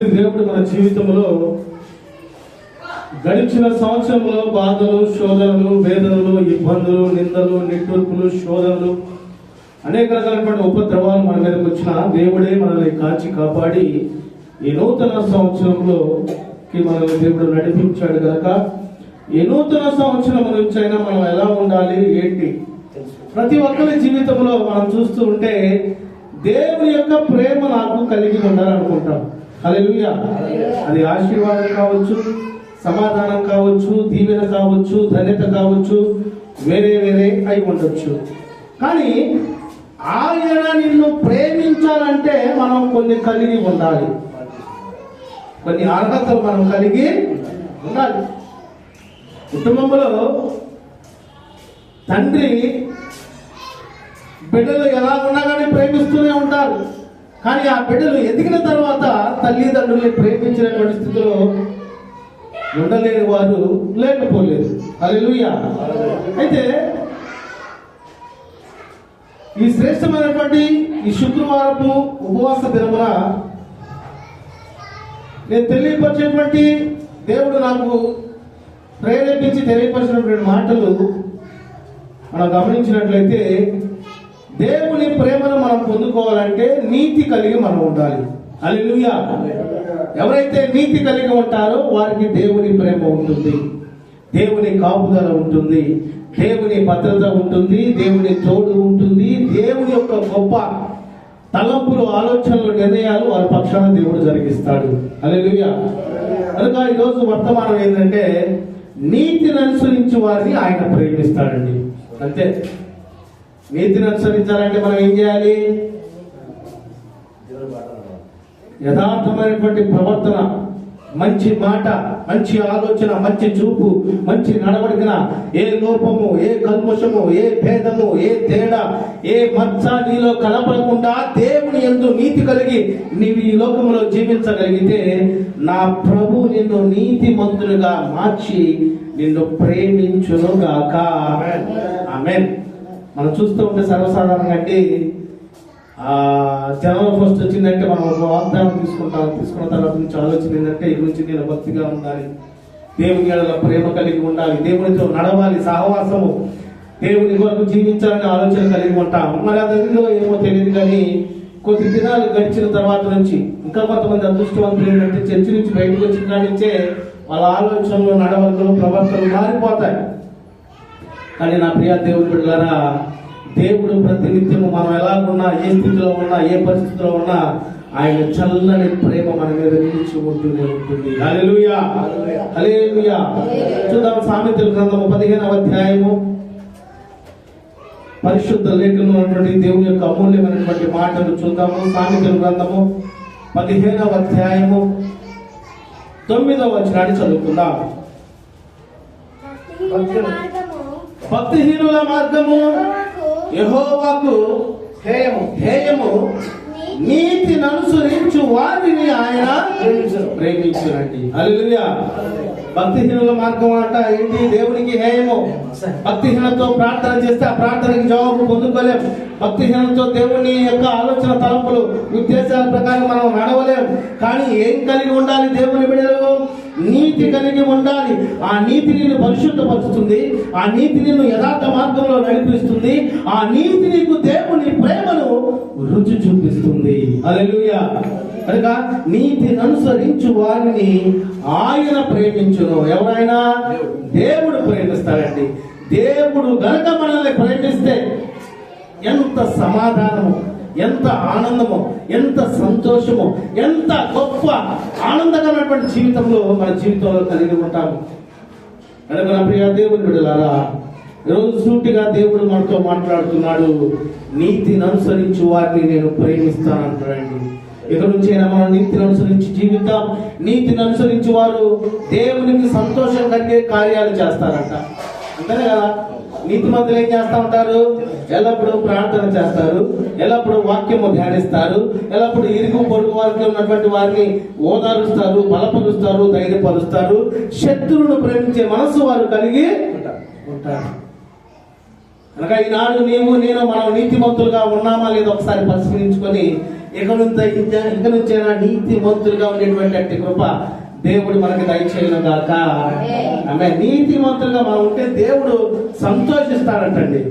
దేవుడు మన జీవితంలో గడిచిన సంవత్సరంలో బాధలు శోధనలు వేదనలు ఇబ్బందులు నిందలు నిట్టూర్పులు శోధనలు అనేక రకాలైనటువంటి ఉపద్రవాలు మన మీదకి వచ్చిన దేవుడే మనల్ని కాచి కాపాడి ఈ నూతన సంవత్సరంలో మనల్ని దేవుడు నడిపించాడు కనుక ఈ నూతన సంవత్సరం నుంచి అయినా మనం ఎలా ఉండాలి ఏంటి? ప్రతి ఒక్కరి జీవితంలో మనం చూస్తూ ఉంటే దేవుని యొక్క ప్రేమ నాకు కలిగి ఉండాలనుకుంటాం. అది ఆశీర్వాదం కావచ్చు సమాధానం కావచ్చు దీవెన కావచ్చు ధన్యత కావచ్చు వేరే వేరే అయి ఉండొచ్చు. కానీ ఆయన నిన్ను ప్రేమించాలంటే మనం కొన్ని కలిగి ఉండాలి. కొన్ని అర్హతలు మనం కలిగి ఉండాలి. కుటుంబంలో తండ్రి బిడ్డలు ఎలా ఉన్నా కానీ ప్రేమిస్తూనే ఉంటారు. కానీ ఆ బిడ్డలు ఎదిగిన తర్వాత తల్లిదండ్రుల్ని ప్రేమించినటువంటి స్థితిలో ఉండలేని వారు లేకపోలేదు. అలెలుయ అయితే ఈ శ్రేష్టమైనటువంటి ఈ శుక్రవారపు ఉపవాస దినమున నేను తెలియపరిచేటువంటి దేవుడు నాకు ప్రేరేపించి తెలియపరిచినటువంటి మాటలు మనం గమనించినట్లయితే దేవుని ప్రేమను మనం పొందుకోవాలంటే నీతి కలిగి మనం ఉండాలి. హల్లెలూయా. ఎవరైతే నీతి కలిగి ఉంటారో వారికి దేవుని ప్రేమ ఉంటుంది. దేవుని కాపుదల ఉంటుంది. దేవుని భద్రత ఉంటుంది. దేవుని తోడు ఉంటుంది. దేవుని యొక్క గొప్ప తలంపులు ఆలోచనలు నిర్ణయాలు వారి పక్షాన దేవుడు జరిగిస్తాడు. హల్లెలూయా. కనుక ఈరోజు వర్తమానం ఏంటంటే నీతిని అనుసరించి వారిని ఆయన ప్రేమిస్తాడండి. అంతే. నీతిని అనుసరించాలంటే మనం ఏం చేయాలి? యథార్థమైనటువంటి ప్రవర్తన మంచి మాట మంచి ఆలోచన మంచి చూపు మంచి నడవడికన ఏ లోపము ఏ కల్మషము ఏ భేదము ఏ తేడా ఏ మచ్చ నీలో కనపడకుండా దేవుని ఎందు నీతి కలిగి నీవు ఈ లోకంలో జీవించగలిగితే నా ప్రభు నిన్ను నీతి మంతులుగా మార్చి నిన్ను ప్రేమించును గాక ఆమెన్ మనం చూస్తూ ఉంటే సర్వసాధారణంగా అంటే ఆ జనవరి ఫస్ట్ వచ్చిందంటే మనం ఒక వాగ్దానం తీసుకుంటాం. తీసుకున్న తర్వాత నుంచి ఆలోచన ఏంటంటే ఈ గురించి నేను భక్తిగా ఉండాలి దేవుని ఎడల ప్రేమ కలిగి ఉండాలి దేవునితో నడవాలి సహవాసము దేవుని కొరకు జీవించాలని ఆలోచన కలిగి ఉంటాం. మరి అదిలో ఏమో తెలియదు కానీ కొద్ది దినాలు గడిచిన తర్వాత నుంచి ఇంకా కొంతమంది అదృష్టవంతులు ఏంటంటే చర్చి నుంచి బయటకు వచ్చిన కాడి నుంచే వాళ్ళ ఆలోచనలు నడవలు ప్రవర్తనలు మారిపోతాయి. కానీ నా ప్రియ దేవుని బిడ్డలారా దేవుడు ప్రతినిత్యము మనం ఎలా ఉన్నా ఏ స్థితిలో ఉన్నా ఏ పరిస్థితిలో ఉన్నా ఆయన చల్లని ప్రేమ మన మీద నిలిచి ఉంటూనే ఉంటుంది. చూద్దాం సామెతల గ్రంథము పదిహేనవ అధ్యాయము. పరిశుద్ధ లేఖలో ఉన్నటువంటి దేవుని యొక్క అమూల్యమైనటువంటి మాటలు చూద్దాము సామెతల గ్రంథము పదిహేనవ అధ్యాయము తొమ్మిదవ వచనాన్ని చదువుకుందాం. భక్తిహీనుల మార్గము. యెహోవాకు హేయము. హేయము. నీతిని అనుసరించు వారిని ఆయన ప్రేమించునండి. హల్లెలూయా. భక్తిహీనుల మార్గం అంట ఏంటి? దేవునికి హేయము. భక్తిహీనతో ప్రార్థన చేస్తే ఆ ప్రార్థనకి జవాబు పొందుకోలేం. భక్తిహీనంతో దేవుని యొక్క ఆలోచన తలంపులు ఉద్దేశాల ప్రకారం మనం నడవలేం. కానీ ఏం కలిగి ఉండాలి దేవుని బిడ్డలు? నీతి కలిగి ఉండాలి. ఆ నీతి నిన్ను పరిశుద్ధపరుస్తుంది. ఆ నీతి నిన్ను యథార్థ మార్గంలో నడిపిస్తుంది. ఆ నీతి నీకు దేవుని ప్రేమను రుచి చూపిస్తుంది. హల్లెలూయా. కనుక నీతిని అనుసరించు వారిని ఆయన ప్రేమించును. ఎవరైనా? దేవుడు ప్రేమిస్తాడండి. దేవుడు గనక మనల్ని ప్రేమిస్తే ఎంత సమాధానము? ఎంత ఆనందమో ఎంత సంతోషము ఎంత గొప్ప ఆనందకరమైనటువంటి జీవితంలో మన జీవితంలో కలిగి ఉంటాము. కనుక నా ప్రియ దేవుని బిడ్డలారా ఈరోజు సూటిగా దేవుడు మనతో మాట్లాడుతున్నాడు. నీతిని అనుసరించి వారిని నేను ప్రేమిస్తానంటాడండి. ఇక నుంచి అయినా మనం నీతిని అనుసరించి జీవిద్దాం. నీతిని అనుసరించి వారు దేవునికి సంతోషం కలిగే కార్యాలు చేస్తారంట. అంతేనే కదా? నీతిమంతులు ఏం చేస్తూ ఉంటారు? ఎల్లప్పుడూ ప్రార్థన చేస్తారు. ఎల్లప్పుడూ వాక్యము ధ్యానిస్తారు. ఎల్లప్పుడూ ఇరుగు పొరుగు వారికి ఉన్నటువంటి వారిని ఓదారుస్తారు బలపరుస్తారు ధైర్యపరుస్తారు. శత్రువును ప్రేమించే మనసు వారు కలిగి ఉంటారు. కనుక ఈనాడు నీవు నేను మనం నీతిమంతులుగా ఉన్నామా లేదో ఒకసారి పరిశీలించుకొని ఇక నుంచి ఇక నుంచైనా నీతి మంతులుగా ఉండేటువంటి కృప దేవుడు మనకి దయచేయను గాక. ఆమె నీతి మంతులుగా మనం ఉంటే దేవుడు సంతోషిస్తాడంటండి.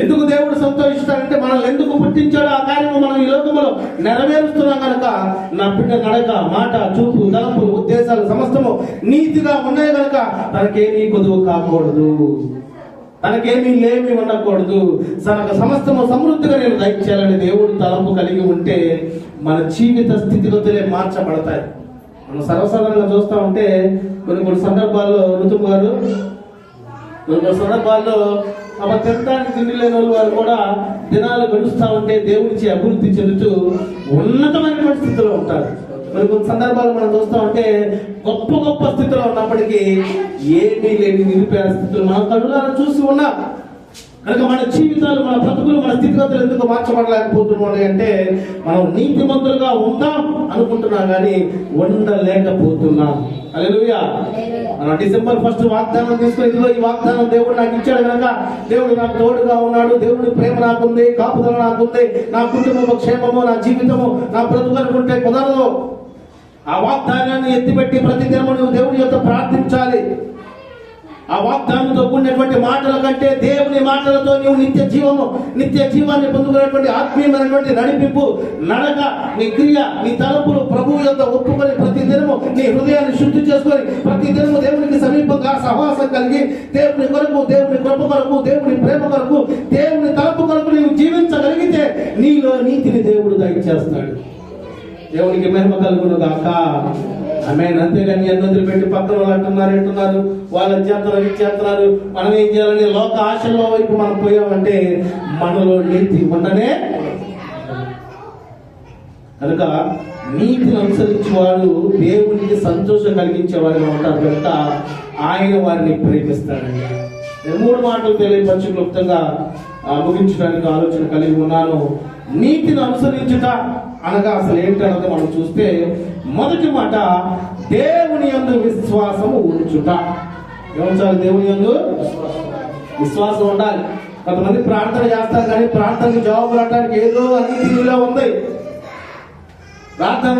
ఎందుకు దేవుడు సంతోషిస్తాడంటే మనల్ని ఎందుకు పుట్టించాడో ఆ కార్యము మనం ఈ లోకంలో నెరవేరుస్తున్నాం కనుక నా బిడ్డ నడక మాట చూపు తలంపులు ఉద్దేశాలు సమస్తము నీతిగా ఉన్నాయి కనుక తనకేమీ కొదువు కాకూడదు. తనకేమీ లేమి ఉండకూడదు. తనకు సమస్తము సమృద్ధిగా నేను దయచేయాలని దేవుడు తలంపు కలిగి ఉంటే మన జీవిత స్థితిగతులే మార్చబడతాయి. మనం సర్వసాధారణంగా చూస్తా ఉంటే కొన్ని కొన్ని సందర్భాల్లో ఋతువు గారు కొన్ని సందర్భాల్లో అమ్మ తినడానికి తిండి లేని వాళ్ళు వారు కూడా దినాలు గడుస్తూ ఉంటే దేవుడికి అభివృద్ధి చెందుతూ ఉన్నతమైనటువంటి స్థితిలో ఉంటారు. మరి కొన్ని సందర్భాలు మనం చూస్తూ ఉంటే గొప్ప గొప్ప స్థితిలో ఉన్నప్పటికీ ఏమీ లేని నిరుపేద స్థితులు మనం కళ్ళారా చూసి ఉన్నా కనుక మన జీవితాలు మన బ్రతుకులు మన స్థితిగతులు ఎందుకు మార్చబడలేకపోతున్నాయి అంటే మనం నీతిమంతులుగా ఉందాం అనుకుంటున్నాం కానీ ఉండలేకపోతున్నాం. అలెలుయా మన డిసెంబర్ ఫస్ట్ వాగ్దానం తీసుకుని ఇదిగో ఈ వాగ్దానం దేవుడు నాకు ఇచ్చాడు కనుక దేవుడు నాకు తోడుగా ఉన్నాడు దేవుడి ప్రేమ నాకుంది కాపుదల నాకుంది నా కుటుంబము క్షేమము నా జీవితము నా బ్రతుకు అనుకుంటే కుదరదు. ఆ వాగ్దానాన్ని ఎత్తిపెట్టి ప్రతి దినము నువ్వు దేవుడి యొక్క ప్రార్థించాలి. ఆ వాగ్దానంతో కూడినటువంటి మాటల కంటే దేవుని మాటలతో నీవు నిత్య జీవము నిత్య జీవాన్ని పొందుకునేటువంటి ఆత్మీయమైనటువంటి నడిపింపు నడక నీ క్రియ నీ తలుపులు ప్రభువు యొక్క ఒప్పుకొని ప్రతి దినము నీ హృదయాన్ని శుద్ధి చేసుకొని ప్రతి దినము దేవునికి సమీపంగా సహవాసం కలిగి దేవుని కొరకు దేవుని కృప కొరకు దేవుని ప్రేమ కొరకు దేవుని తలపు కొరకు నీవు జీవించగలిగితే నీలో నీతిని దేవుడు దయచేస్తాడు. దేవునికి మహిమ కలుగును గాక ఆమె అంతేగాని ఎన్ని పెట్టి పక్కన వాళ్ళు అంటున్నారు అంటున్నారు. వాళ్ళు చేస్తున్నారు ఇది చేస్తున్నారు మనం ఏం చేయాలని లోక ఆశలో వైపు మనం పోయామంటే మనలో నీతి ఉండనే కనుక నీతిని అనుసరించి వాళ్ళు దేవునికి సంతోషం కలిగించే వారిగా ఉంటారు కనుక ఆయన వారిని ప్రేమిస్తాడండి. నేను మూడు మాటలు తెలియపరిచి క్లుప్తంగా ముగించడానికి ఆలోచన కలిగి ఉన్నాను. నీతిని అనుసరించుట అనగా అసలు ఏంటన్నది మనం చూస్తే మొదటి మాట దేవుని యందు విశ్వాసము ఉంచుట. ఏమంటారు దేవుని యందు విశ్వాసం ఉండాలి. కొంతమంది ప్రార్థన చేస్తారు కానీ ప్రార్థనకి జవాబు రావడానికి ఏదో అన్ని నీలో ఉంది. ప్రార్థన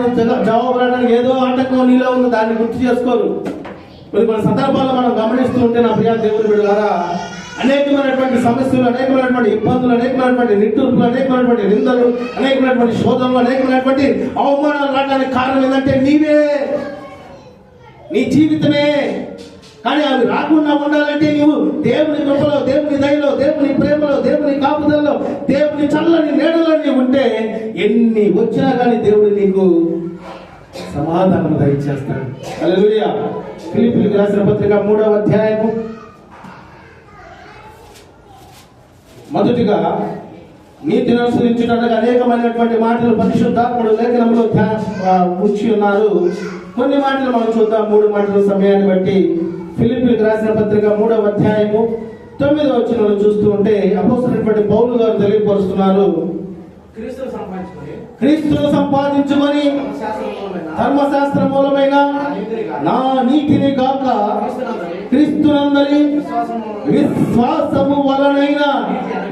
జవాబు రావడానికి ఏదో ఆటంకం నీలో ఉంది దాన్ని గుర్తు చేసుకోరు. కొన్ని కొన్ని సందర్భాల్లో మనం గమనిస్తూ ఉంటే నా ప్రియా దేవుని ద్వారా అనేకమైనటువంటి సమస్యలు అనేకమైనటువంటి ఇబ్బందులు అనేకమైనటువంటి నిట్టూర్పులు అనేకమైనటువంటి నిందలు అనేకమైనటువంటి శోధనలు అనేకమైనటువంటి అవమానాలు రావడానికి కారణం ఏంటంటే నీవే. నీ జీవితమే. కానీ అవి రాకుండా ఉండాలంటే నీవు దేవుని కృపలో దేవుని దయలో దేవుని ప్రేమలో దేవుని కాపుదల్లో దేవుని చల్లని నీడలో నీవు ఉంటే ఎన్ని వచ్చినా కానీ దేవుడు నీకు సమాధానం దయచేస్తాడు. హల్లెలూయా. ఫిలిపిలకు రాసిన పత్రిక మూడవ అధ్యాయము మొదటిగా నీతిని అనుసరించడానికి అనేకమైనటువంటి మాటలు పరిశుద్ధాత్ముడు లేఖనంలో ఉంచి ఉన్నారు. కొన్ని మాటలు మనం చూద్దాం. మూడు మాటల సమయాన్ని బట్టి ఫిలిపిలకు రాసిన పత్రిక మూడవ అధ్యాయము తొమ్మిదవ వచ్చిన చూస్తూ ఉంటే అపోసినటువంటి పౌలు గారు తెలియపరుస్తున్నారు. క్రీస్తును సంపాదించుకొని ధర్మశాస్త్ర మూలమైన నా నీతిని కాక క్రీస్తునందరి విశ్వాసము వలనైన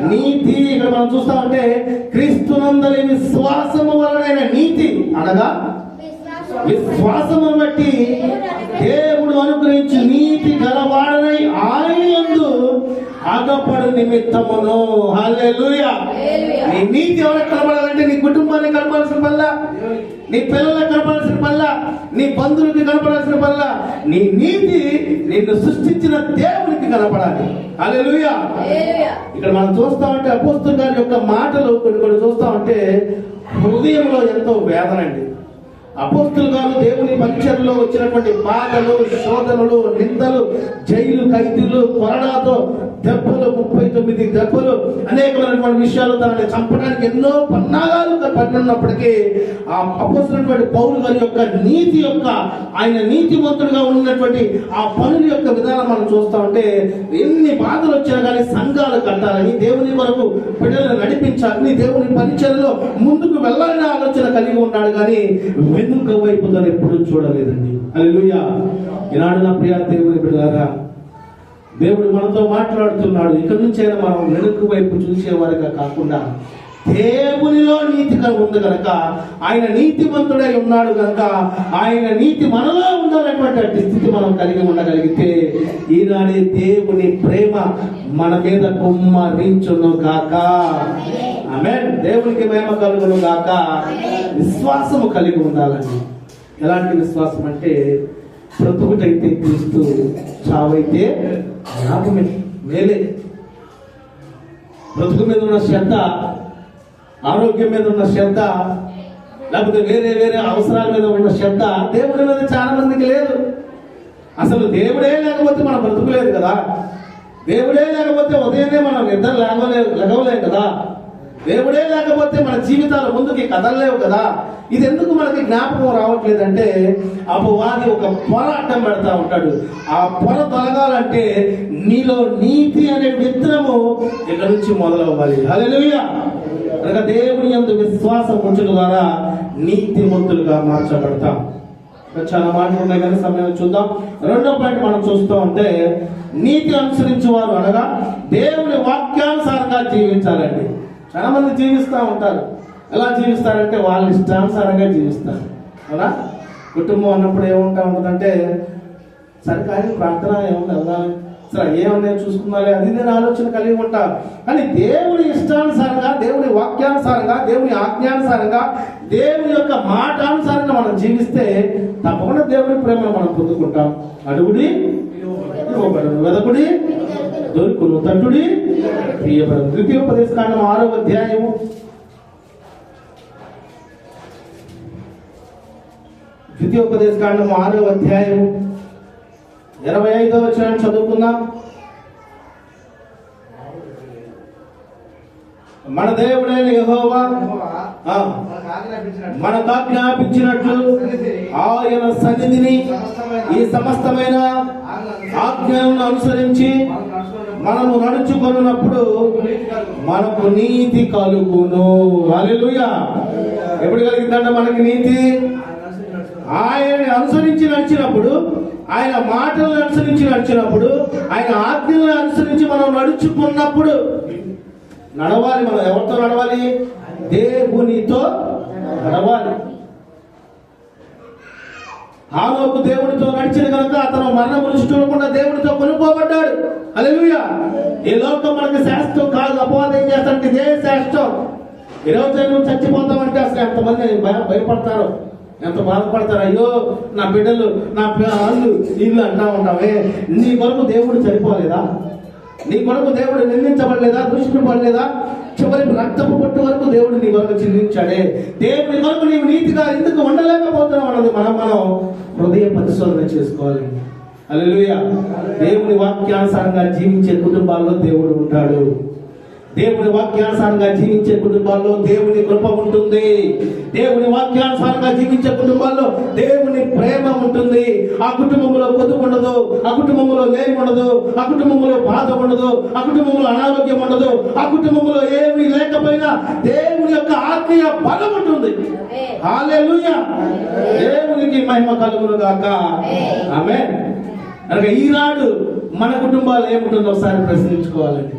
నీతి ఇక్కడ మనం చూస్తా ఉంటే క్రీస్తునందరి విశ్వాసము వలనైన నీతి అనగా విశ్వాసము బట్టి దేవుడు అనుగ్రహించి నీతి గలవాడనై ఆయన యందు అగపడు నిమిత్తమును. హల్లెలూయా. నీ నీతి ఎవరికి కనపడాలంటే నీ కుటుంబానికి కనపడాల్సిన పల్ల నీ పిల్లలకు కనపడాల్సిన పల్ల నీ బంధువులకి కనపడాల్సిన పల్ల నీ నీతి నిన్ను సృష్టించిన దేవునికి కనపడాలి హల్లెలూయా. ఇక్కడ మనం చూస్తా ఉంటే అపోస్తలు గారి యొక్క మాటలు కొన్ని కొన్ని చూస్తా ఉంటే హృదయంలో ఎంతో వేదన అండి. అపోస్తులు గారు దేవుని పరిచయంలో వచ్చినటువంటి బాధలు శోధనలు నిందలు జైలు ఖైదీలు కొరడాతో దెబ్బలు ముప్పై తొమ్మిది దెబ్బలు అనేకమైనటువంటి విషయాలు తనని చంపడానికి ఎన్నో పన్నాగాలు పడినప్పటికీ ఆ అపోస్తున్నటువంటి పౌరు గారి యొక్క నీతి యొక్క ఆయన నీతివంతుడిగా ఉన్నటువంటి ఆ పనుల యొక్క విధానం మనం చూస్తా ఉంటే ఎన్ని బాధలు వచ్చినా కానీ సంఘాలు కట్టాలని దేవుని వరకు బిడ్డలను నడిపించాలని దేవుని పరిచయంలో ముందుకు వెళ్ళాలనే ఆలోచన కలిగి ఉన్నాడు కానీ వెనుక వైపు తను ఎప్పుడూ చూడలేదండి. అల్లెలుయా ఈనాడు నా ప్రియ దేవుని బిడ్డలారా దేవుడు మనతో మాట్లాడుతున్నాడు. ఇక నుంచైనా మనం వెనుక వైపు చూసేవారుగా కాకుండా దేవునిలో నీతి ఉంది కనుక ఆయన నీతిమంతుడై ఉన్నాడు కనుక ఆయన నీతి మనలో ఉండాలన్నటువంటి స్థితి మనం కలిగి ఉండగలిగితే ఈనాడే దేవుని ప్రేమ మన మీద కుమ్మరించును కాక ఆమె దేవునికి ప్రేమ కలుగును గాక. విశ్వాసము కలిగి ఉండాలని. ఎలాంటి విశ్వాసం అంటే బ్రతుకుటైతే క్రీస్తు చావైతే జ్ఞాపమే మేలే బ్రతుకు మీద ఉన్న శ్రద్ధ ఆరోగ్యం మీద ఉన్న శ్రద్ధ లేకపోతే వేరే వేరే అవసరాల మీద ఉన్న శ్రద్ధ దేవుడి మీద చాలా మందికి లేదు. అసలు దేవుడే లేకపోతే మనం బ్రతుకులేదు కదా? దేవుడే లేకపోతే ఉదయమే మనం నిద్ర లేవలే లెగవలేం కదా? దేవుడే లేకపోతే మన జీవితాలు ముందుకి కదలలేవు కదా. ఇది ఎందుకు మనకి జ్ఞాపకం రావట్లేదంటే అపవాది ఒక పొర అడ్డం పెడతా ఉంటాడు. ఆ పొర తొలగాలంటే నీలో నీతి అనే విత్తనము ఇక్కడ నుంచి మొదలవ్వాలి. హల్లెలూయా! కనుక దేవుని యందు విశ్వాసం ఉంచడం ద్వారా నీతిమంతులుగా మార్చబడతాం. చాలా మాటలు ఉన్నాయి కానీ సమయం చూద్దాం. రెండో పాయింట్ మనం చూస్తూ ఉంటే నీతి అనుసరించే వారు అనగా దేవుని వాక్యానుసారంగా జీవించాలండి. చాలా మంది జీవిస్తూ ఉంటారు. ఎలా జీవిస్తారంటే వాళ్ళ ఇష్టానుసారంగా జీవిస్తారు. అలా కుటుంబం అన్నప్పుడు ఏముంటా ఉంటుందంటే సరే కానీ ప్రార్థన ఏముంది? వెళ్ళాలి సరే ఏమన్నా చూసుకున్నాలి. అది నేను ఆలోచన కలిగి ఉంటా. కానీ దేవుని ఇష్టానుసారంగా దేవుని వాక్యానుసారంగా దేవుని ఆజ్ఞానుసారంగా దేవుని యొక్క మాటానుసారంగా మనం జీవిస్తే తప్పకుండా దేవుని ప్రేమను మనం పొందుకుంటాం. అడుగుడి వెదకుడి దొరుకును తట్టుడి ప్రియబడను ద్వితీయోపదేశ కాండం ఆరో అధ్యాయము. ద్వితీయోపదేశ కాండం ఆరో అధ్యాయము. ఇరవై ఐదో వచ్చిన చదువుకుందాం. మన దేవుడైన యహోవా మన ఆజ్ఞాపించినట్లు ఆయన సన్నిధిని ఈ సమస్తమైన ఆజ్ఞలను అనుసరించి మనము నడుచుకున్నప్పుడు మనకు నీతి కలుగును. అలెలుయా ఎప్పుడు కలిగిందంటే మనకి నీతి? ఆయన అనుసరించి నడిచినప్పుడు ఆయన మాటలను అనుసరించి నడిచినప్పుడు ఆయన ఆజ్ఞలను అనుసరించి మనం నడుచుకున్నప్పుడు నడవాలి మనం. ఎవరితో నడవాలి? దేవునితో నడవాలి. హానోకు దేవుడితో నడిచిన కనుక అతను మరణ రుచి చూడకుండా దేవునితో కొనుక్కోబడ్డాడు. అలెలుయా ఈ లోకం మనకి శాస్త్రం కాదు. అపవాదం ఏం ఇదే శాస్త్రం ఈరోజు నువ్వు చచ్చిపోతామంటే అసలు ఎంతమంది భయపడతారు? ఎంత బాధపడతారు? అయ్యో నా బిడ్డలు నా వాళ్ళు వీళ్ళు అంటా ఉంటావే నీ కొరకు దేవుడు చనిపోలేదా? నీ కొరకు దేవుడు నిందించబడలేదా? దూషించబడలేదా చివరి రక్తము పొట్టు వరకు దేవుడు నీ వరకు చెల్లించాడే దేవుని వరకు నీవు నీతిగా ఎందుకు ఉండలేకపోతున్నావు అన్నది మనం మనం హృదయ పరిశోధన చేసుకోవాలి. అల్లెలుయా దేవుని వాక్యానుసారంగా జీవించే కుటుంబాల్లో దేవుడు ఉంటాడు. దేవుని వాక్యానుసారంగా జీవించే కుటుంబాల్లో దేవుని కృప ఉంటుంది. దేవుని వాక్యానుసారంగా జీవించే కుటుంబాల్లో దేవుని ప్రేమ ఉంటుంది. ఆ కుటుంబంలో పొదుపు ఉండదు ఆ కుటుంబంలో లేమి ఉండదు ఆ కుటుంబంలో బాధ ఉండదు ఆ కుటుంబంలో అనారోగ్యం ఉండదు ఆ కుటుంబంలో ఏమీ లేకపోయినా దేవుని యొక్క ఆత్మీయ బలం ఉంటుంది. దేవునికి మహిమ కలుగును గాక ఆమె ఈనాడు మన కుటుంబాలు ఏముంటుందో ఒకసారి ప్రశ్నించుకోవాలండి.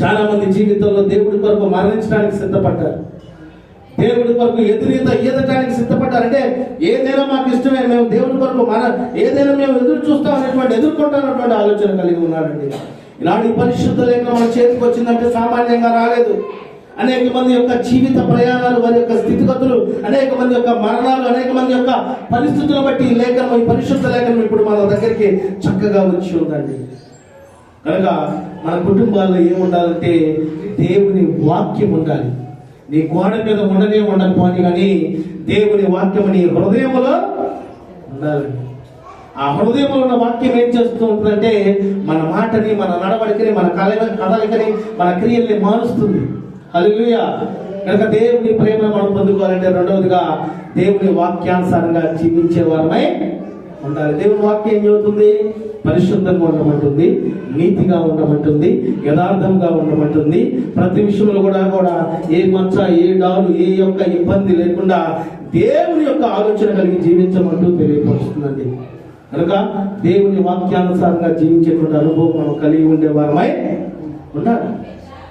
చాలా మంది జీవితంలో దేవుడి కొరకు మరణించడానికి సిద్ధపడ్డారు. దేవుడి కొరకు ఎదురీత ఈదటానికి సిద్ధపడ్డారు. అంటే ఏదైనా మాకు ఇష్టమే మేము దేవుడి కొరకు మన ఏదైనా మేము ఎదురు చూస్తాం అనేటువంటి ఎదుర్కొంటామన్నటువంటి ఆలోచన కలిగి ఉన్నారండి ఈనాడు పరిశుద్ధ లేఖ మన చేతికి వచ్చిందంటే సామాన్యంగా రాలేదు. అనేక మంది యొక్క జీవిత ప్రయాణాలు వారి యొక్క స్థితిగతులు అనేక మంది యొక్క మరణాలు అనేక మంది యొక్క పరిస్థితులను బట్టి ఈ లేఖనం ఈ పరిశుద్ధ లేఖనం ఇప్పుడు మన దగ్గరికి చక్కగా వచ్చి ఉందండి. కనుక మన కుటుంబాల్లో ఏముండాలంటే దేవుని వాక్యం ఉండాలి. నీ గోడ మీద ఉండనే ఉండకపోని కానీ దేవుని వాక్యం నీ హృదయంలో ఉండాలి. ఆ హృదయంలో ఉన్న వాక్యం ఏం చేస్తూ ఉంటుందంటే మన మాటని మన నడవడికని మన కల కదలికని మన క్రియల్ని మారుస్తుంది. హల్లెలూయా. కనుక దేవుని ప్రేమ మనం పొందుకోవాలంటే రెండవదిగా దేవుని వాక్యానుసారంగా జీవించే వారమై ఉండాలి. దేవుని వాక్యం ఏం చెబుతుంది పరిశుద్ధంగా ఉండమంటుంది నీతిగా ఉండమంటుంది యథార్థంగా ఉండమంటుంది. ప్రతి విషయంలో కూడా కూడా ఏ మచ్చ ఏ డాలు ఏ యొక్క ఇబ్బంది లేకుండా దేవుని యొక్క ఆలోచన కలిగి జీవించమంటూ తెలియపరుస్తుందండి. కనుక దేవుని వాక్యానుసారంగా జీవించేటువంటి అనుభవం మనం కలిగి ఉండే వారమై ఉండాలి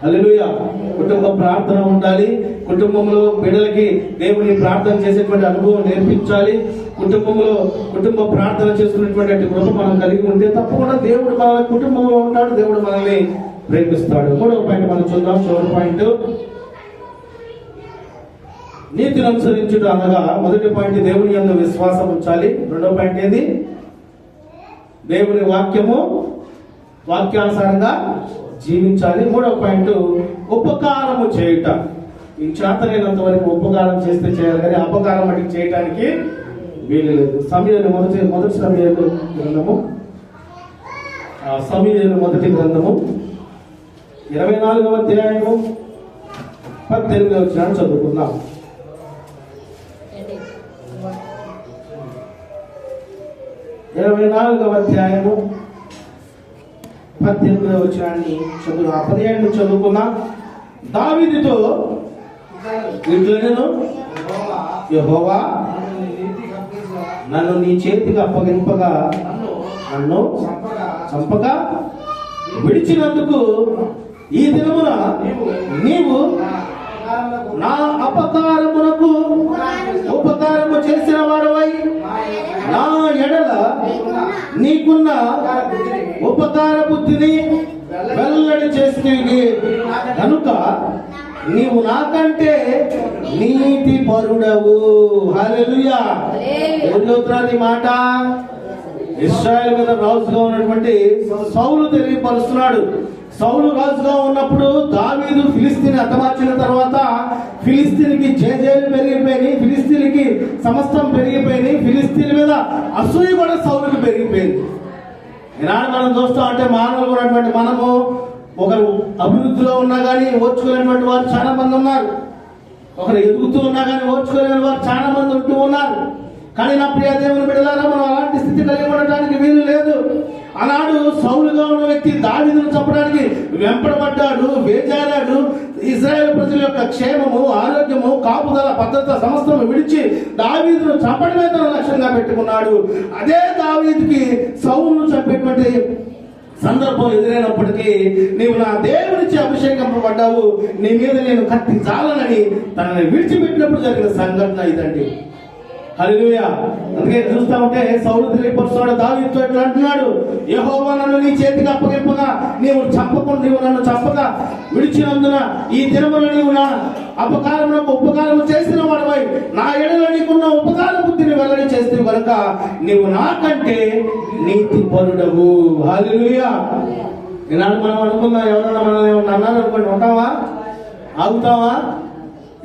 అల్లుయ కుటుంబ ప్రార్థన ఉండాలి. కుటుంబంలో బిడ్డలకి దేవుని ప్రార్థన చేసేటువంటి అనుభవం నేర్పించాలి. కుటుంబంలో కుటుంబ ప్రార్థన చేసుకునేటువంటి కృప మనం కలిగి ఉంటే తప్పకుండా దేవుడు మన కుటుంబంలో ఉంటాడు దేవుడు మనల్ని ప్రేమిస్తాడు. మూడవ పాయింట్ మనం చూద్దాం. చివరి పాయింట్. నీతిని అనుసరించుట అనగా మొదటి పాయింట్ దేవుని యందు విశ్వాసం ఉంచాలి. రెండవ పాయింట్ ఏది? దేవుని వాక్యము వాక్యానుసారంగా జీవించాలి. మూడవ పాయింట్ ఉపకారము చేయుట. ఈ చేతనైనంత వరకు ఉపకారం చేస్తే చేయాలి కానీ అపకారం అటు చేయటానికి వీలు లేదు. సమయాలు మొదటి మొదటి సమయాలు గ్రంథము. ఆ సమయాలు మొదటి గ్రంథము. ఇరవై నాలుగవ అధ్యాయము. పద్దెనిమిది వచ్చిన చదువుకుందాం. ఇరవై నాలుగవ అధ్యాయము. పద్దెనిమిదవ వచనాన్ని చదువు ఆ పదిహేను చదువుకున్నా దావిదితో ఇట్లా నేను యెహోవా నన్ను నీ చేతికి అప్పగింపగా నన్ను చంపగా విడిచినందుకు ఈ దినమున నీవు నా అపకారమునకు ఉపకారము చేసిన వాడవై నా ఎడల నీకున్న ఉపకార బుద్ధిని వెల్లడి చేస్తుంది కనుక నీవు నాకంటే నీతి పరుడవు. ఈ మాట? ఇస్రాయల్ మీద రాజుగా ఉన్నటువంటి సౌలు తెలియపరుస్తున్నాడు. సౌలు రాజుగా ఉన్నప్పుడు దావీదు ఫిలిస్తీన్ హతమార్చిన తర్వాత ఫిలిస్తీన్కి జేజేలు పెరిగిపోయినాయి ఫిలిస్తీన్కి సమస్తం పెరిగిపోయినాయి ఫిలిస్తీన్ మీద అసూయ కూడా సౌలుకి పెరిగిపోయింది. ఈనాడు మనం చూస్తాం అంటే మానవులు ఉన్నటువంటి మనము ఒకరు అభివృద్ధిలో ఉన్నా కానీ ఓర్చుకునేటువంటి వారు చాలా మంది ఉన్నారు. ఒకరు ఎదుగుతూ ఉన్నా కానీ ఓర్చుకోలేని వారు చాలా మంది ఉంటూ ఉన్నారు. కానీ నా ప్రియ దేవుని బిడ్డలారా మనం అలాంటి స్థితి కలిగి ఉండటానికి వీలు లేదు. ఆనాడు సౌలుగా ఉన్న వ్యక్తి దావిదును చెప్పడానికి వెంపడబడ్డాడు వేజారాడు ఇజ్రాయెల్ ప్రజల యొక్క క్షేమము ఆరోగ్యము కాపుదల భద్రత సమస్తము విడిచి దావీదును చంపడమే తన లక్ష్యంగా పెట్టుకున్నాడు. అదే దావీదుకి సౌలును చంపేటువంటి సందర్భం ఎదురైనప్పటికీ నీవు నా దేవునిచ్చి అభిషేకింపబడ్డావు. నీ మీద నేను కత్తి చాలనని తనని విడిచిపెట్టినప్పుడు జరిగిన సంఘటన ఇదండి. హల్లెలూయా. అందుకే చూస్తా ఉంటే సౌలు తెలియపరుస్తున్నాడు దావీదుతో ఇట్లా అంటున్నాడు? యహోవా నన్ను నీ చేతికి అప్పగింపగా నీవు చంపకుండా నీవు నన్ను చంపగా విడిచినందున ఈ దినమున నీవు నా అపకారములకు ఉపకారం చేసిన వాడివై నా ఎడల నీకున్న ఉపకార బుద్ధిని వెల్లడి చేస్తే కనుక నీవు నాకంటే నీతి పరుడవు హల్లెలూయా. ఈనాడు మనం అనుకుందాం ఎవరన్నా మనల్ని ఏమన్నా అన్నారు అనుకోండి ఉంటావా? ఆగుతావా?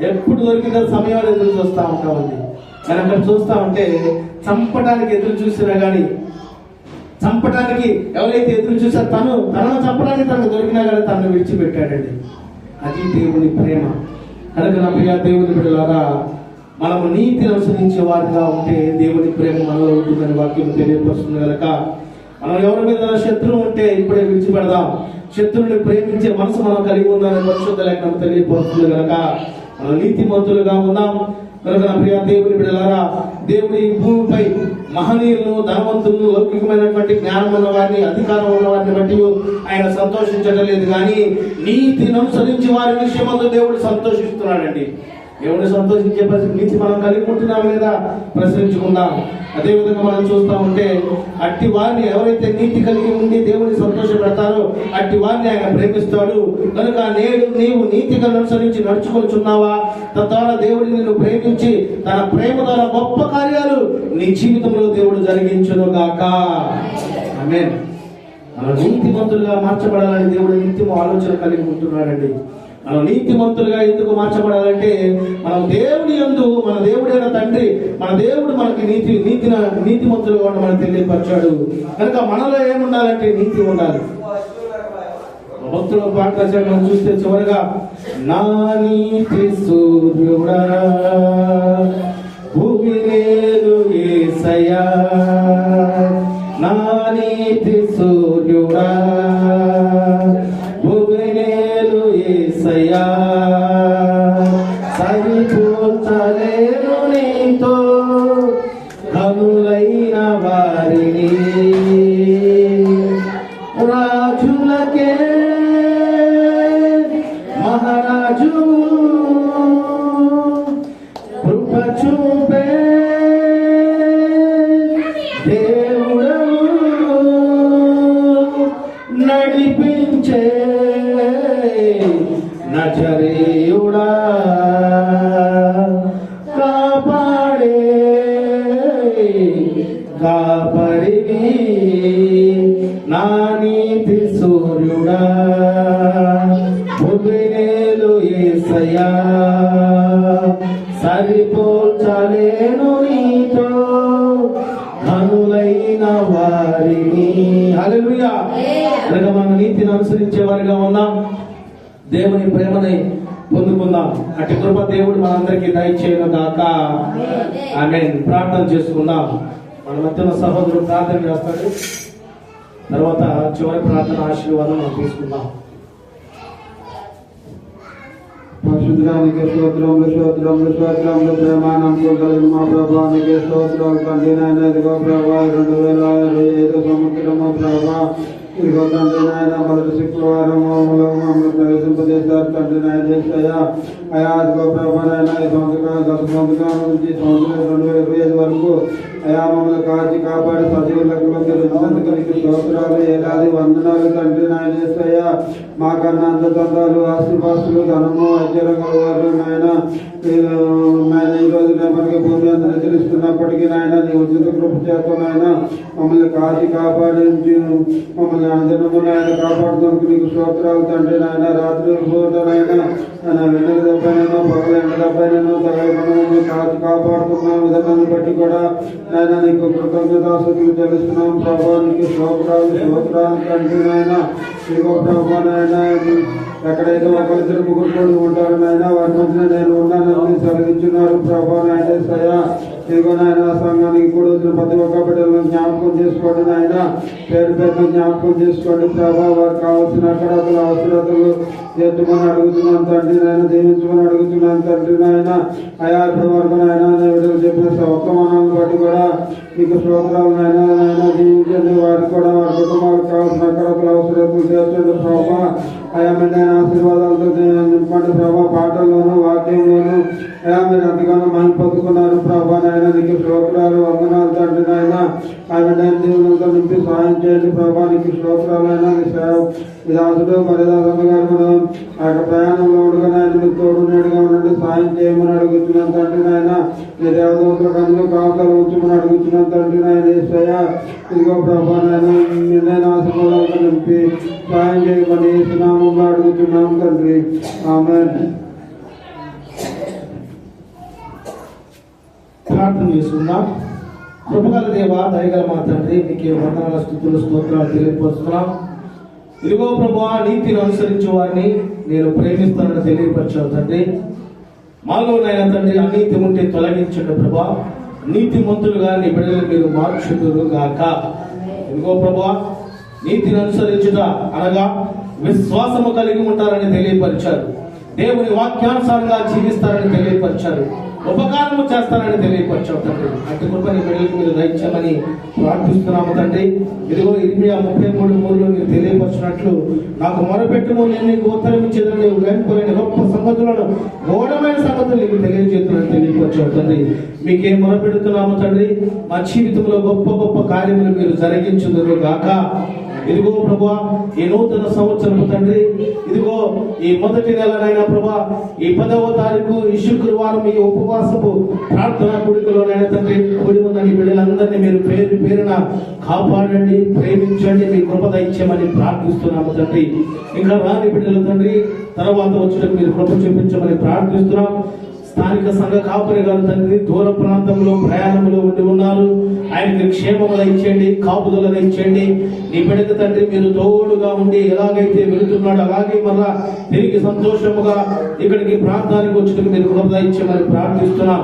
ఎప్పుడు దొరికిన సమయాలు ఎదురు చూస్తూ ఉంటామండి మరి అక్కడ చూస్తా ఉంటే చంపడానికి ఎదురు చూసినా కానీ చంపడానికి ఎవరైతే ఎదురు చూసారో తను తనను చంపడానికి తనకు దొరికినా కానీ తనను విడిచిపెట్టాడండి. అది దేవుని ప్రేమ. కనుక నా ప్రియ దేవుని బిడ్డలారా మనము నీతిని అనుసరించే వారిగా ఉంటే దేవుని ప్రేమ మనలో ఉంటుందని వాక్యం తెలియపరుస్తుంది కనుక మనం ఎవరి మీద శత్రువు ఉంటే ఇప్పుడే విడిచిపెడదాం. శత్రువుని ప్రేమించే మనసు మనం కలిగి ఉందని పరిశుద్ధ లేఖనం తెలియపరుస్తుంది కనుక మనం నీతిమంతులుగా ఉన్నాం. కనుక ప్రియ దేవుని బిడ్డలారా దేవుడి ఈ భూమిపై మహనీయులను ధనవంతులను లౌకికమైనటువంటి జ్ఞానం ఉన్న వారిని అధికారం ఉన్న వారిని బట్టి ఆయన సంతోషించడం లేదు. కానీ నీతిని అనుసరించి వారి విషయమందు దేవుడు సంతోషిస్తున్నాడండి. దేవుడిని సంతోషించే పరిస్థితి నీతి మనం కలిగి ఉంటున్నాం లేదా ప్రశ్నించుకుందాం. అదేవిధంగా మనం చూస్తా ఉంటే అట్టి వారిని ఎవరైతే నీతి కలిగి ఉండి దేవుని సంతోష పెడతారో అట్టి వారిని ఆయన ప్రేమిస్తాడు. కనుక నేడు నీవు నీతిగా అనుసరించి నడుచుకొచ్చున్నావా తద్వారా దేవుడిని నిన్ను ప్రేమించి తన ప్రేమ ద్వారా గొప్ప కార్యాలు నీ జీవితంలో దేవుడు జరిగించును గాక ఆమేన్. మనం నీతిమంతులుగా మార్చబడాలని దేవుడు నిత్యము ఆలోచన కలిగి ఉంటున్నాడండి. మనం నీతిమంతులుగా ఎందుకు మార్చబడాలంటే మనం దేవుని యందు మన దేవుడైన తండ్రి మన దేవుడు మనకి నీతి నీతి నీతిమంతులుగా ఉండ మనకు తెలియపరిచాడు. కనుక మనలో ఏముండాలంటే నీతి ఉండాలి. భక్తులు పాట మనం చూస్తే చివరిగా నా నీతి సూర్యుడా భూమి లేదు ఏసయా Hallelujah. భూమినేలు ఏసయ్యా. సరిపోల్చలేను నీతో. కనులైన వారిని. హల్లెలూయా. కనుక మనం నీతిని అనుసరించే వారిగా ఉన్నాం. దేవుని ప్రేమని పొందుకుందాం. అటు కృప దేవుడు మనందరికీ దయచేయను గాక. ఆమె ప్రార్థన చేసుకుందాం. మన మధ్యన సహోదరుడు ప్రార్థన చేస్తాడు. తర్వాత చివరి ప్రార్థన ఆశీర్వాదం మనం తీసుకుందాం. పరిశుద్ధానికి స్తోత్రములు స్తోత్రములు స్తోత్రములు ప్రేమానం కలిగిన మా ప్రభానికి స్తోత్రాలు తండ్రి ఇదిగో ప్రభా రెండు వేల ఇరవై ఐదు సంవత్సరము ప్రభా. ఇదిగో తండ్రి నాయన మొదటి శుక్రవారం మమ్మల్ని ప్రవేశింపజేశారు. తండ్రి నాయన అయా ఇదిగో నాయన ఈ సంవత్సరం గత సంవత్సరం నుంచి సంవత్సరం రెండు వేల ఇరవై ఐదు వరకు అయా మమ్మల్ని కాచి కాపాడి సజీవ లెక్కలోకి తెచ్చినందుకు నీకు స్తోత్రాలు ఏడాది వందనాలు తండ్రి నాయన చేస్తాయా అంత అందతందాలు ఆస్తిపాస్తులు ధనము ఐశ్వర్యంగా వారు నాయన నాయన ఈ రోజు మనకి భూమి అంతా నాయన నీ ఉచిత కృప చేత నాయన మమ్మల్ని కాచి కాపాడించి మమ్మల్ని అందరము నాయన కాపాడుతున్నందుకు నీకు స్తోత్రాలు తండ్రి నాయన రాత్రి పూట నాయన నాయన వెన్నెల దెబ్బైనను పగల ఎండ దెబ్బైనను తగలకుండా కాచి కాపాడుతున్న విధానాన్ని బట్టి కూడా నాయన నీకు కృతజ్ఞతాస్తుతులు తెలుస్తున్నాం ప్రభా శ్లోకాలు స్తోత్రాలు స్తోత్రాలు తండ్రి ప్రభావ నాయన ఎక్కడైతే ఒకరిద్దరు ముగ్గురు ఉంటారు నాయన వారి మధ్యన నేను ఉన్నానని సరిగించున్నారు ప్రభా నాయన సయా ఇదిగో నాయన సంఘానికి కూడా వచ్చిన ప్రతి ఒక్క బిడ్డలను జ్ఞాపకం చేసుకోండి నాయన. పేరు పేరు జ్ఞాపకం చేసుకోండి ప్రభా వారికి కావాల్సిన అక్కడక్కడ అవసరతలు ఎత్తుకొని అడుగుతున్నాను తండ్రి నాయన దీవించుకొని అడుగుతున్నాను తండ్రి నాయన. అయా వరకు నాయన విడుదల చెప్పిన వర్తమానాలను బట్టి కూడా మీకు స్తోత్రాలు నాయన నాయన జీవించండి వారికి కూడా వారి కుటుంబాలకు కావాల్సిన అక్కడక్కడ అవసరతలు చేర్చండి ప్రభా. అయా మీరు ఆశీర్వాదాలతో నింపండి. ప్రభా వాక్యంలోను మీరు ఎంతగానో మనం పొందుకున్నారు. ప్రభా నాయన నీకు స్తోత్రాలు వందనాలు తండ్రి నాయన. ఆమె దేవులతో నింపి సహాయం చేయండి. ప్రభా నీకు స్తోత్రాలు అయినా నీ సేవ దాసుడు పరిదాసమ్మ గారు మనం ఆ యొక్క ప్రయాణంలో ఉండగా నాయన మీకు తోడు నేడుగా ఉండండి. సాయం చేయమని అడుగుతున్నాను తండ్రి నాయన. నీ దేవదూతల కన్ను కాకలు ఉంచమని అడుగుతున్నాను తండ్రి నాయన. ఈశ్వయ ఇదిగో ప్రభా నాయన నిన్న ఆశీర్వాదాలతో నింపి సాయం చేయమని సునామంలో అడుగుతున్నాం తండ్రి. ఆమె ప్రార్థన చేసుకుందాం కృపగల దేవ దయగల మా తండ్రి నీకే వందనాల స్థుతులు స్తోత్రాలు తెలియపరుస్తున్నాం. ఇదిగో ప్రభా నీతిని అనుసరించే వారిని నేను ప్రేమిస్తానని తెలియపరిచావు తండ్రి. మాలో నాయన తండ్రి అనీతి ఉంటే తొలగించండి ప్రభా. నీతి మంతులుగా నీ బిడ్డలు మీరు మార్చుదురు గాక. ఇదిగో ప్రభా నీతిని అనుసరించుట అనగా విశ్వాసము కలిగి ఉంటారని తెలియపరిచారు. దేవుని వాక్యానుసారంగా జీవిస్తారని తెలియపరిచారు. ఉపకారము చేస్తారని తెలియపరిచావు తండ్రి. అటు కృపని బిడ్డలకు మీరు దయచేయమని ప్రార్థిస్తున్నాము తండ్రి. ఇదిగో ఇరవై ముప్పై మూడు మూడులో మీరు తెలియపరిచినట్లు నాకు మొరపెట్టుము నేను నీకు ఉత్తరం ఇచ్చేదని నీవు వెనుకోలేని గొప్ప సంగతులను ఘోరమైన సంగతులు నీకు తెలియజేస్తున్నాను తెలియపరిచావు తండ్రి. మీకేం మొరపెడుతున్నాము తండ్రి? మా జీవితంలో గొప్ప గొప్ప కార్యములు మీరు జరిగించుదురు గాక. ఇదిగో ప్రభా ఈ నూతన సంవత్సరము తండ్రి ఇదిగో ఈ మొదటి నెలనైనా ప్రభా ఈ పదవ తారీఖు ఈ శుక్రవారం ఈ ఉపవాసపు ప్రార్థన కుడికలోనైనా తండ్రి కూడి ఉన్న ఈ బిడ్డలందరినీ మీరు పేరు పేరున కాపాడండి ప్రేమించండి మీ కృప దయచేయమని ప్రార్థిస్తున్నాము తండ్రి. ఇంకా రాని బిడ్డలు తండ్రి తర్వాత వచ్చిన మీరు కృప చూపించమని ప్రార్థిస్తున్నాం. స్థానిక సంఘ కాపురి గారు తండ్రి దూర ప్రాంతంలో ప్రయాణంలో ఉండి ఉన్నారు. ఆయనకి క్షేమములు ఇచ్చేయండి కాపుదల ఇచ్చేయండి. నీ బిడ్డకు తండ్రి మీరు తోడుగా ఉండి ఎలాగైతే వెళుతున్నాడు అలాగే మళ్ళా తిరిగి సంతోషముగా ఇక్కడికి ప్రాంతానికి వచ్చిన మీరు కృపద ఇచ్చేమని ప్రార్థిస్తున్నాం.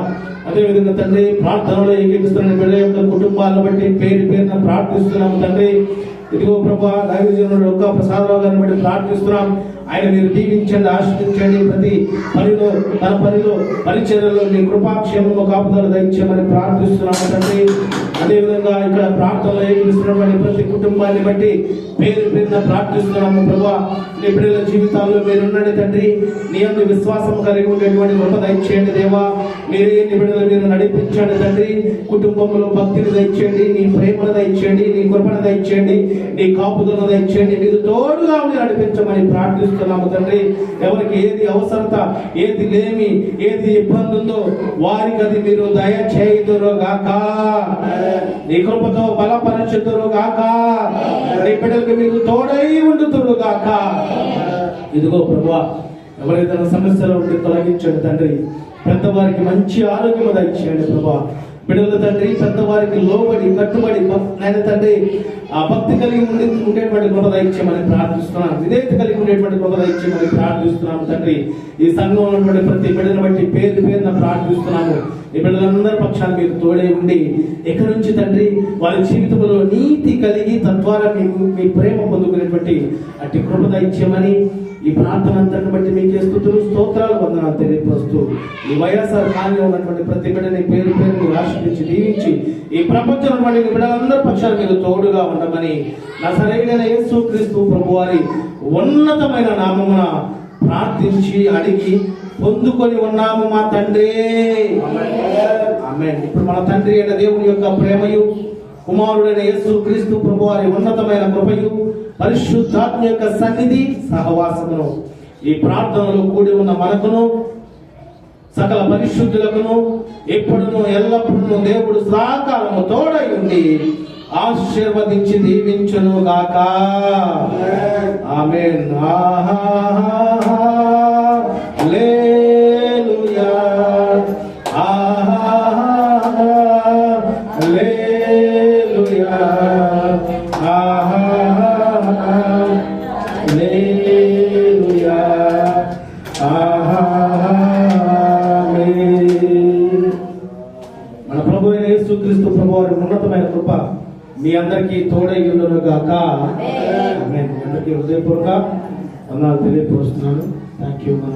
అదేవిధంగా తండ్రి ప్రార్థనలో ఏకీపిస్తున్న బిడ్డ యొక్క కుటుంబాలను బట్టి పేరు పేరున ప్రార్థిస్తున్నాం తండ్రి. ఇదిగో ప్రభా దైవజనుడు ఒక్క ప్రసాదరావు గారిని బట్టి ప్రార్థిస్తున్నాం. ఆయన మీరు దీవించండి ఆశ్రదించండి ప్రతి పనిలో తన పనిలో పరిచర్యలో మీ కృపాక్షేమము కాపుదలు దయచేయమని ప్రార్థిస్తున్నాము తండ్రి అదేవిధంగా ఇక్కడ ప్రార్థనలో ఏకీస్తున్నటువంటి ప్రతి కుటుంబాన్ని బట్టి పేరు పేరున ప్రార్థిస్తున్నాము ప్రభా. నీ బిడ్డల జీవితాల్లో మీరు తండ్రి. నీ అందు విశ్వాసం కలిగి ఉండేటువంటి కృప దయచేయండి దేవా. మీరే నీ బిడ్డలు మీరు నడిపించండి తండ్రి. కుటుంబంలో భక్తిని దయచేయండి నీ ప్రేమను దయచేయండి నీ కృపను దయచేయండి. నీ కాపుదలను దయచేయండి. మీరు తోడుగా ఉండి నడిపించమని ప్రార్థిస్తున్నాము తండ్రి. ఎవరికి ఏది అవసరత ఏది లేమి ఏది ఇబ్బంది ఉందో వారికి అది మీరు దయ గాక నీ కృపతో బలపరచుదురు గాక నీ బిడ్డలకు మీరు తోడై ఉండుతురు గాక ఇదిగో ప్రభా ఎవరైతే సమస్యలు ఉంటే తొలగించండి తండ్రి పెద్దవారికి మంచి ఆరోగ్యం దయచేయండి ప్రభా బిడ్డల తండ్రి పెద్దవారికి లోబడి కట్టుబడి భక్- నాయన తండ్రి ఆ భక్తి కలిగి ఉండి ఉండేటువంటి కృప దయచేయమని ప్రార్థిస్తున్నాను విధేయత కలిగి ఉండేటువంటి కృప దయచేయమని ప్రార్థిస్తున్నాము తండ్రి. ఈ సంఘంలో ఉన్నటువంటి ప్రతి బిడ్డను బట్టి పేరు పేరున ప్రార్థిస్తున్నాము. ఈ బిడ్డలందరి పక్షాన్ని మీరు తోడే ఉండి ఎక్కడి నుంచి తండ్రి? వారి జీవితంలో నీతి కలిగి తద్వారా మీకు మీ ప్రేమ పొందుకునేటువంటి అట్టి కృప దయచేయమని ఈ ప్రార్థన అంతటిని బట్టి మీకే స్థుతులు స్తోత్రాలు వందనాలు తెలియపరుస్తూ ఈ వైఎస్ఆర్ కాలంలో ఉన్నటువంటి ప్రతి బిడ్డని పేరు పేరు మీరు ఆశ్రయించి దీవించి ఈ ప్రపంచంలో బిడ్డలందరి పక్షాలు మీరు తోడుగా ఉండమని నా సరైన యేసు క్రీస్తు ప్రభు వారి ఉన్నతమైన నామమున ప్రార్థించి అడిగి పొందుకొని ఉన్నాము మా తండ్రి. ఇప్పుడు మన తండ్రి అయిన దేవుని యొక్క ప్రేమయు కుమారుడైన యేసు క్రీస్తు ప్రభు వారి ఉన్నతమైన కృపయు పరిశుద్ధాత్మ యొక్క సన్నిధి సహవాసమును ఈ ప్రార్థనలో కూడి ఉన్న మనకును సకల పరిశుద్ధులకును ఎప్పుడును ఎల్లప్పుడూ దేవుడు సహకారము తోడై ఉండి ఆశీర్వదించి దీవించును గాక. ఆమేన్. హల్లెలూయా. కృప మీ అందరికీ తోడై ఉండును గాక. అందరికీ హృదయపూర్వక వందనాలు తెలియపరుస్తున్నాను. థ్యాంక్ యూ మన